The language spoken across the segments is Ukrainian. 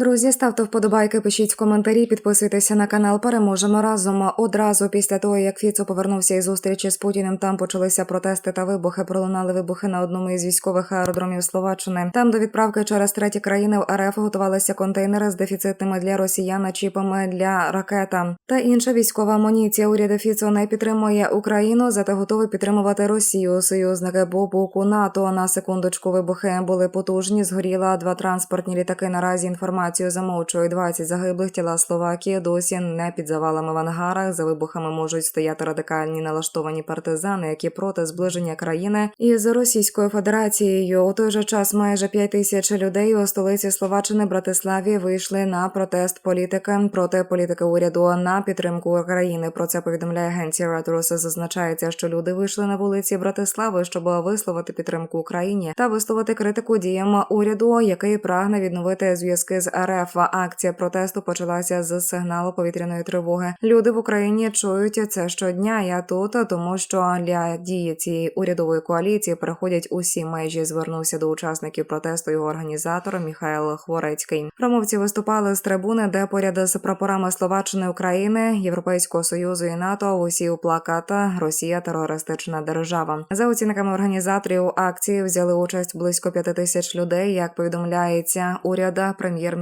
Друзі, ставте вподобайки, пишіть в коментарі, підписуйтеся на канал. Переможемо разом. Одразу після того, як Фіцо повернувся із зустрічі з Путіним, там почалися протести та вибухи. Пролунали вибухи на одному із військових аеродромів Словаччини. Там до відправки через треті країни в РФ готувалися контейнери з дефіцитними для росіян чіпами для ракета та інша військова амуніція. Уряд Фіцо не підтримує Україну, зате готовий підтримувати Росію. Союзники по боку НАТО на секундочку вибухи були потужні. Згоріла два транспортні літаки. Наразі інформацію замовчують 20 загиблих тіла Словакії. Досі не під завалами в ангарах. За вибухами можуть стояти радикальні налаштовані партизани, які проти зближення країни із Російською Федерацією. У той же час майже 5 тисяч людей у столиці Словаччини Братиславі вийшли на протест політики проти політики уряду на підтримку України. Про це повідомляє агенція Reuters. Зазначається, що люди вийшли на вулиці Братислави, щоб висловити підтримку Україні та висловити критику діям уряду, який прагне відновити зв'язки з РФ. Акція протесту почалася з сигналу повітряної тривоги. Люди в Україні чують це щодня. Я тут, тому що для дії цієї урядової коаліції переходять усі межі. Звернувся до учасників протесту його організатор Міхайл Хворецький. Промовці виступали з трибуни, де поряд з прапорами Словаччини України, Європейського союзу і НАТО усі у плаката Росія терористична держава. За оцінками організаторів акції взяли участь близько п'яти тисяч людей. Як повідомляється, уряда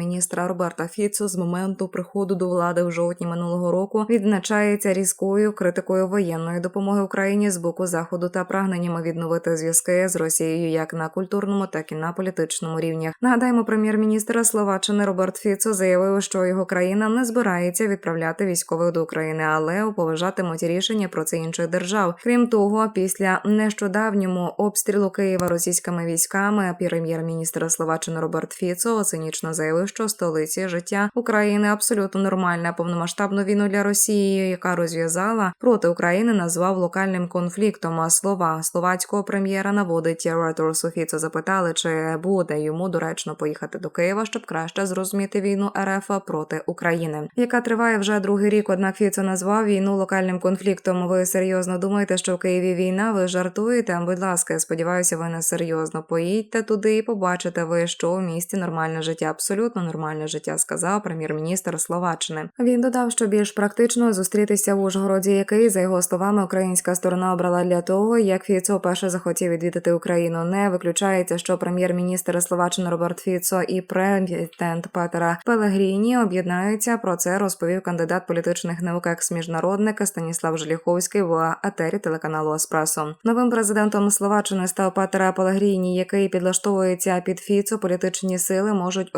прем'єр-міністра Роберта Фіцо з моменту приходу до влади в жовтні минулого року відзначається різкою критикою воєнної допомоги Україні з боку заходу та прагненнями відновити зв'язки з Росією як на культурному, так і на політичному рівнях. Нагадаємо, прем'єр-міністр Словаччини Роберт Фіцо заявив, що його країна не збирається відправляти військових до України, але поважатимуть рішення про це інших держав. Крім того, після нещодавньому обстрілу Києва російськими військами прем'єр-міністр Словаччини Роберт Фіцо цинічно заявив, що столиці життя України абсолютно нормальне. Повномасштабну війну для Росії, яка розв'язала проти України, назвав локальним конфліктом. А слова словацького прем'єра наводить Reuters. Фіцо запитали, чи буде йому доречно поїхати до Києва, щоб краще зрозуміти війну РФ проти України, яка триває вже другий рік. Однак Фіцо назвав війну локальним конфліктом. Ви серйозно думаєте, що в Києві війна? Ви жартуєте? Будь ласка, сподіваюся, ви не серйозно поїдьте туди і побачите ви, що в місті нормальне життя, абсолютно нормальне життя, сказав прем'єр-міністр Словаччини. Він додав, що більш практично зустрітися в Ужгороді, який за його словами українська сторона обрала для того, як Фіцо перше захотів відвідати Україну. Не виключається, що прем'єр-міністр Словаччини Роберт Фіцо і президент Петера Пелегріні об'єднаються. Про це розповів кандидат політичних наук екс-міжнародник Станіслав Желіховський в етері телеканалу Еспресо. Новим президентом Словаччини став Петера Пелегріні, який підлаштовується під Фіцо. Політичні сили можуть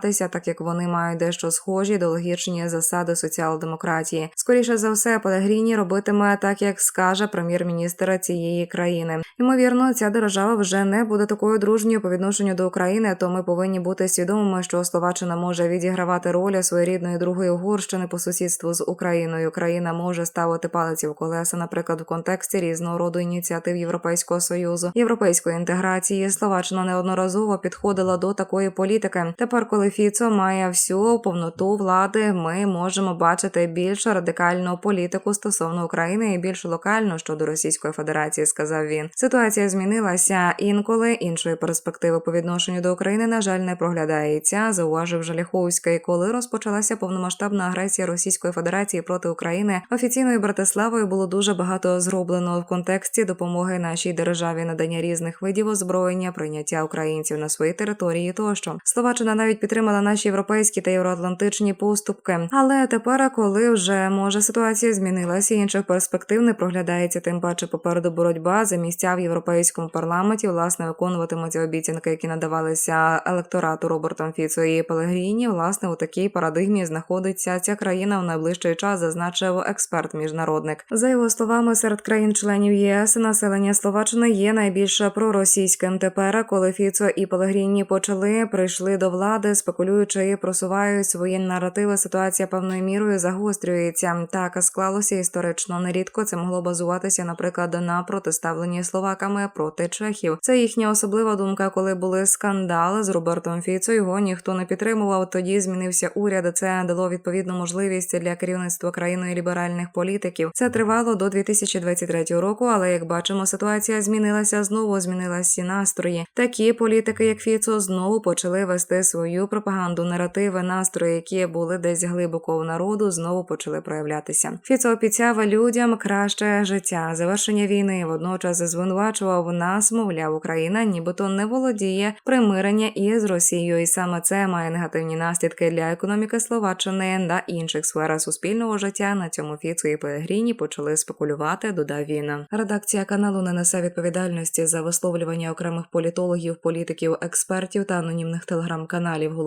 об'єднатися, так як вони мають дещо схожі ідеологічні засади соціал-демократії. Скоріше за все, Пелегріні робитиме так, як скаже прем'єр-міністр цієї країни. Ймовірно, ця держава вже не буде такою дружньою по відношенню до України. То ми повинні бути свідомими, що Словаччина може відігравати роль своєрідної другої Угорщини по сусідству з Україною. Країна може ставити палиці в колеса, наприклад, в контексті різного роду ініціатив Європейського союзу, європейської інтеграції. Словаччина неодноразово підходила до такої політики. Тепер, коли Фіцо має всю повноту влади, ми можемо бачити більш радикальну політику стосовно України і більш локальну щодо Російської Федерації, сказав він. Ситуація змінилася інколи іншої перспективи по відношенню до України, на жаль, не проглядається. Зауважив Жаліховський, коли розпочалася повномасштабна агресія Російської Федерації проти України. Офіційною Братиславою було дуже багато зроблено в контексті допомоги нашій державі, надання різних видів озброєння, прийняття українців на свої території. Тощо Словаччина навіть підтримала наші європейські та євроатлантичні поступки. Але тепер, коли вже може ситуація змінилася, інших перспектив не проглядається, тим паче попереду боротьба за місця в європейському парламенті. Власне виконуватимуться обіцянки, які надавалися електорату Робертом Фіцо і Пелегріні. Власне, у такій парадигмі знаходиться ця країна в найближчий час, зазначив експерт міжнародник. За його словами, серед країн-членів ЄС населення Словаччини є найбільш проросійським. Тепер, коли Фіцо і Пелегріні почали прийшли до влади, спекулюючи і просувають свої наративи. Ситуація певною мірою загострюється. Так склалося історично. Нерідко це могло базуватися, наприклад, на протиставленні словаками проти чехів. Це їхня особлива думка, коли були скандали з Робертом Фіцо. Його ніхто не підтримував. Тоді змінився уряд. Це дало відповідну можливість для керівництва країною ліберальних політиків. Це тривало до 2023 року. Але як бачимо, ситуація змінилася знову. Змінилася настрої. Такі політики, як Фіцо, знову почали вести свою пропаганду, наративи, настрої, які були десь глибоко у народу, знову почали проявлятися. Фіцо обіцяв людям краще життя, завершення війни. Водночас звинувачував нас, мовляв, Україна, нібито не володіє примирення із Росією, і саме це має негативні наслідки для економіки Словаччини та інших сфер суспільного життя. На цьому Фіцо і Пелегріні почали спекулювати. Додав він. Редакція каналу не несе відповідальності за висловлювання окремих політологів, політиків, експертів та анонімних телеграм-каналів.